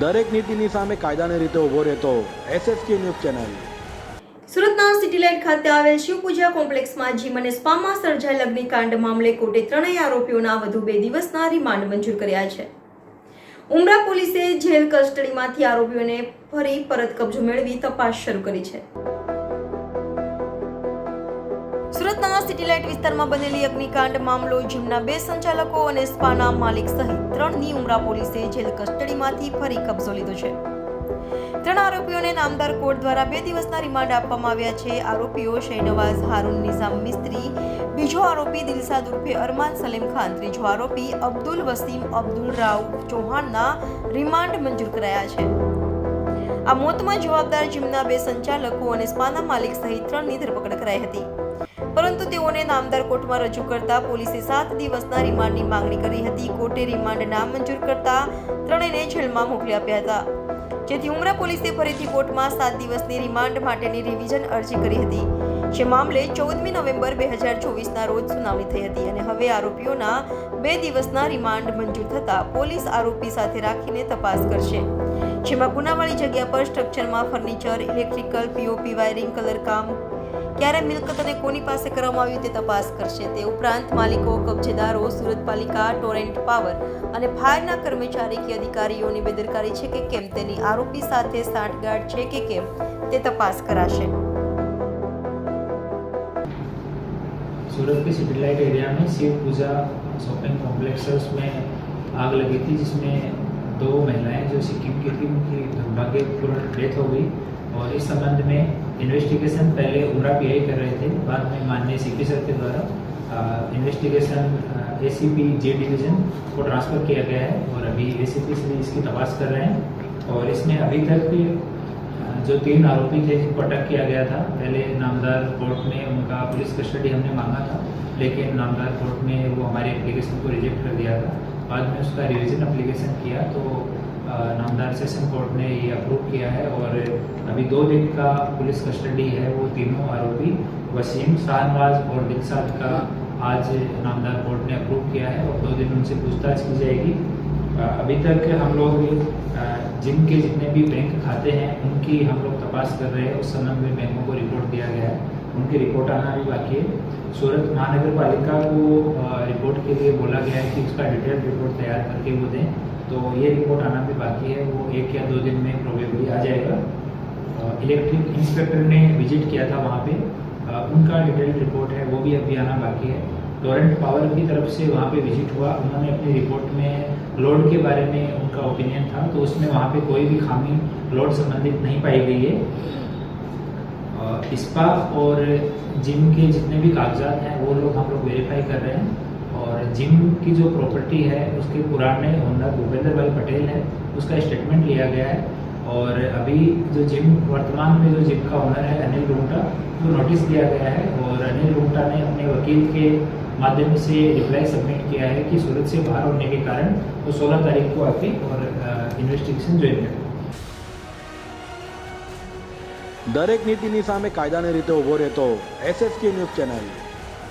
દરેક નીતિની સામે કાયદાની રીતે ઊભો રહેતો એસએસકે ન્યૂઝ ચેનલ. સુરતના સિટીલાઇટ ખાતે આવેલ શિવપૂજા કોમ્પ્લેક્સમાં જીમ અને સ્પામાં સર્જાયેલ અગ્નિકાંડ મામલે કોર્ટે ત્રણેય આરોપીઓના વધુ બે દિવસના રિમાન્ડ મંજૂર કર્યા છે. ઉમરા પોલીસે જેલ કસ્ટડીમાંથી આરોપીઓને ફરી પરત કબજો મેળવી તપાસ શરૂ કરી છે. સિટી લાઇટ વિસ્તારમાં બનેલી અગ્નિકાંડ મામલો જીમના બે સંચાલકો અને સ્પાના માલિક સહિત ત્રણની ઉમરા પોલીસે જેલ કસ્ટડીમાંથી ફરી કબજો લીધો છે. ત્રણ આરોપીઓને નામદાર કોર્ટ દ્વારા બે દિવસના રિમાન્ડ આપવામાં આવ્યા છે. આરોપીઓ શૈનવાઝ, હારૂન નિઝામ મિસ્ત્રી, બીજો આરોપી દિલસાદ ઉર્ફે અરમાન સલીમ ખાન, ત્રીજો આરોપી અબ્દુલ વસીમ અબ્દુલ રાવ ચૌહાણના રિમાન્ડ મંજૂર કરાયા છે. આ મોતમાં જવાબદાર જીમના બે સંચાલકો અને સ્પાના માલિક સહિત ત્રણની ધરપકડ કરાઈ હતી. પરંતુ તેઓને નામદાર કોર્ટમાં રજૂ કરતા પોલીસે સાત દિવસના રિમાન્ડની માંગણી કરી હતી. કોર્ટે રિમાન્ડ નામંજૂર કરતા ત્રણેયને જેલમાં મોકલી આપ્યા હતા. જેથી ઉમરા પોલીસે ફરીથી કોર્ટમાં સાત દિવસની રિમાન્ડ માટેની રિવિઝન અરજી કરી હતી. જે મામલે ચૌદમી નવેમ્બર બે હજાર ચોવીસના રોજ સુનાવણી થઈ હતી અને હવે આરોપીઓના બે દિવસના રિમાન્ડ મંજૂર થતા પોલીસ આરોપી સાથે રાખીને તપાસ કરશે. જેમાં ગુનાવાળી જગ્યા પર સ્ટ્રક્ચરમાં furniture, electrical, POP, wiring, colour કામ ક્યારે મિલકત અને કોની પાસે કરવામાં આવ્યું તે તપાસ કરશે તે ઉપરાંત માલિકો કબજેદારો સુરત પાલિકા ટોરેન્ટ પાવર અને ફાયરના કર્મચારી કે અધિકારીઓની બેદરકારી છે કે કેમ તેની આરોપી સાથે સાંઠગાંઠ છે કે કેમ તે તપાસ કરાશે सूरत के सिटी लाइट एरिया में शिव पूजा शॉपिंग कॉम्प्लेक्स में आग लगी थी जिसमें दो महिलाएं जो सिक्किम की थी उनकी दुर्भाग्यपूर्ण डेथ हो गई और इस संबंध में इन्वेस्टिगेशन पहले उमरा पी कर रहे थे, बाद में माननीय सी सर के द्वारा investigation A C P J division को ट्रांसफ़र किया गया है और अभी ए सी पी से इसकी तपास कर रहे हैं। और इसमें अभी तक जो तीन आरोपी थे जिनको अटक किया गया था, पहले नामदार कोर्ट में उनका पुलिस कस्टडी हमने मांगा था, लेकिन नामदार कोर्ट में वो हमारे एप्लीकेशन को रिजेक्ट कर दिया था। बाद में उसका रिविज़न अप्लीकेशन किया तो नामदार सेशन कोर्ट ने ये अप्रूव किया है और अभी दो दिन का पुलिस कस्टडी है वो तीनों आरोपी, वसीम शाहनवाज और दिलसाद का आज नामदार कोर्ट ने अप्रूव किया है और दो दिन उनसे पूछताछ की जाएगी। अभी तक हम लोग जिनके जितने भी बैंक खाते हैं, उनकी हम लोग तपास कर रहे हैं, उस संबंध में बैंकों को रिपोर्ट दिया गया है। उनकी रिपोर्ट आना भी बाकी है। सूरत महानगर पालिका को रिपोर्ट के लिए बोला गया है कि उसका डिटेल रिपोर्ट तैयार करके वो दें। तो ये रिपोर्ट आना भी बाकी है। वो एक या दो दिन में प्रोबेबली आ जाएगा। इलेक्ट्रिक इंस्पेक्टर ने विज़िट किया था वहाँ पे। अ, उनका डिटेल रिपोर्ट है वो भी अभी आना बाकी है। टोरेंट पावर की तरफ़ से वहाँ पे विज़िट हुआ। उन्होंने अपनी रिपोर्ट में लोड के बारे में उनका ओपिनियन था तो उसमें वहाँ पे कोई भी खामी लोड संबंधित नहीं पाई गई है। इस्पा और जिम के जितने भी कागजात हैं वो लोग हम लोग वेरीफाई कर रहे हैं। जिम की जो प्रॉपर्टी है उसके पुराने ओनर भूपेंद्र भाई पटेल है उसका स्टेटमेंट लिया गया है और अभी जो जिम वर्तमान में जो जिम का ओनर है अनिल रूंगटा को नोटिस दिया गया है और अनिल रूंगटा ने अपने वकील के माध्यम से रिप्लाई सबमिट किया है कि सूरत से बाहर होने के कारण वो 16 तारीख को आके और इन्वेस्टिगेशन ज्वाइन करें દરેક નીતિની સામે કાયદાની રીતે ઊભો રહેતો એસએસકે ન્યૂઝ ચેનલ